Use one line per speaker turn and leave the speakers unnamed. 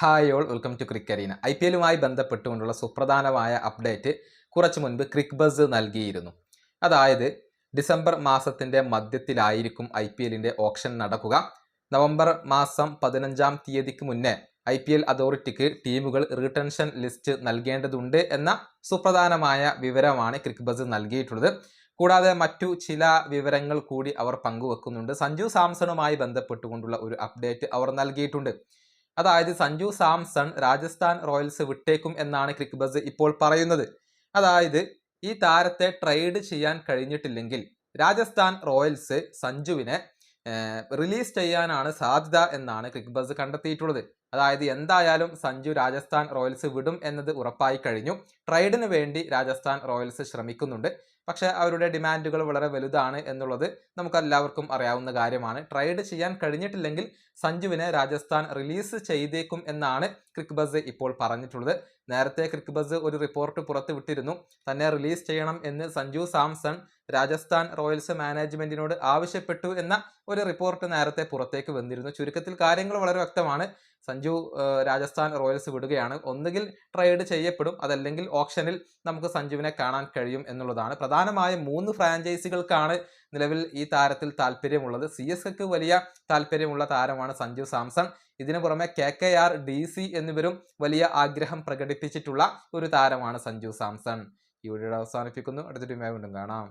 Hi all welcome to Cricarena I P എല്ലുമായി ബന്ധപ്പെട്ടുകൊണ്ടുള്ള സുപ്രധാനമായ update കുറച്ചു മുൻപ് ക്രിക്ക് ബസ് നൽകിയിരുന്നു. അതായത് ഡിസംബർ മാസത്തിന്റെ മധ്യത്തിലായിരിക്കും ഐ പി എല്ലിന്റെ ഓപ്ഷൻ നടക്കുക. നവംബർ മാസം പതിനഞ്ചാം തീയതിക്ക് മുന്നേ ഐ പി എൽ അതോറിറ്റിക്ക് ടീമുകൾ റിട്ടൻഷൻ ലിസ്റ്റ് നൽകേണ്ടതുണ്ട് എന്ന സുപ്രധാനമായ വിവരമാണ് ക്രിക്ക് ബസ് നൽകിയിട്ടുള്ളത്. കൂടാതെ മറ്റു ചില വിവരങ്ങൾ കൂടി അവർ പങ്കുവെക്കുന്നുണ്ട്. സഞ്ജു സാംസണുമായി ബന്ധപ്പെട്ടുകൊണ്ടുള്ള ഒരു അപ്ഡേറ്റ് അവർ നൽകിയിട്ടുണ്ട്. അതായത് സഞ്ജു സാംസൺ രാജസ്ഥാൻ റോയൽസ് വിട്ടേക്കും എന്നാണ് ക്രിക്ക് ബസ് ഇപ്പോൾ പറയുന്നത്. അതായത് ഈ താരത്തെ ട്രേഡ് ചെയ്യാൻ കഴിഞ്ഞിട്ടില്ലെങ്കിൽ രാജസ്ഥാൻ റോയൽസ് സഞ്ജുവിനെ റിലീസ് ചെയ്യാനാണ് സാധ്യത എന്നാണ് ക്രിക്ക് ബസ് കണ്ടെത്തിയിട്ടുള്ളത്. അതായത് എന്തായാലും സഞ്ജു രാജസ്ഥാൻ റോയൽസ് വിടും എന്നത് ഉറപ്പായി കഴിഞ്ഞു. ട്രേഡിന് വേണ്ടി രാജസ്ഥാൻ റോയൽസ് ശ്രമിക്കുന്നുണ്ട്. പക്ഷേ അവരുടെ ഡിമാൻഡുകൾ വളരെ വലുതാണ് എന്നുള്ളത് നമുക്കെല്ലാവർക്കും അറിയാവുന്ന കാര്യമാണ്. ട്രേഡ് ചെയ്യാൻ കഴിഞ്ഞിട്ടില്ലെങ്കിൽ സഞ്ജുവിനെ രാജസ്ഥാൻ റിലീസ് ചെയ്തേക്കും എന്നാണ് ക്രിക്ക് ബസ് ഇപ്പോൾ പറഞ്ഞിട്ടുള്ളത്. നേരത്തെ ക്രിക്ക് ബസ് ഒരു റിപ്പോർട്ട് പുറത്തുവിട്ടിരുന്നു. തന്നെ റിലീസ് ചെയ്യണം എന്ന് സഞ്ജു സാംസൺ രാജസ്ഥാൻ റോയൽസ് മാനേജ്മെന്റിനോട് ആവശ്യപ്പെട്ടു എന്ന ഒരു റിപ്പോർട്ട് നേരത്തെ പുറത്തേക്ക് വന്നിരുന്നു. ചുരുക്കത്തിൽ കാര്യങ്ങൾ വളരെ വ്യക്തമാണ്. സഞ്ജു രാജസ്ഥാൻ റോയൽസ് വിടുകയാണ്. ഒന്നുകിൽ ട്രേഡ് ചെയ്യപ്പെടും അതല്ലെങ്കിൽ ഓപ്ഷനിൽ നമുക്ക് സഞ്ജുവിനെ കാണാൻ കഴിയും എന്നുള്ളതാണ്. പ്രധാനമായും മൂന്ന് ഫ്രാഞ്ചൈസികൾക്കാണ് നിലവിൽ ഈ താരത്തിൽ താല്പര്യമുള്ളത്. സി എസ് കെക്ക് വലിയ താല്പര്യമുള്ള താരമാണ് സഞ്ജു സാംസൺ. ഇതിനു പുറമെ K K R D C എന്നിവരും വലിയ ആഗ്രഹം പ്രകടിപ്പിച്ചിട്ടുള്ള ഒരു താരമാണ് സഞ്ജു സാംസൺ. ഈ വീഡിയോ അവസാനിപ്പിക്കുന്നു. അടുത്തൊരു വീണ്ടും കാണാം.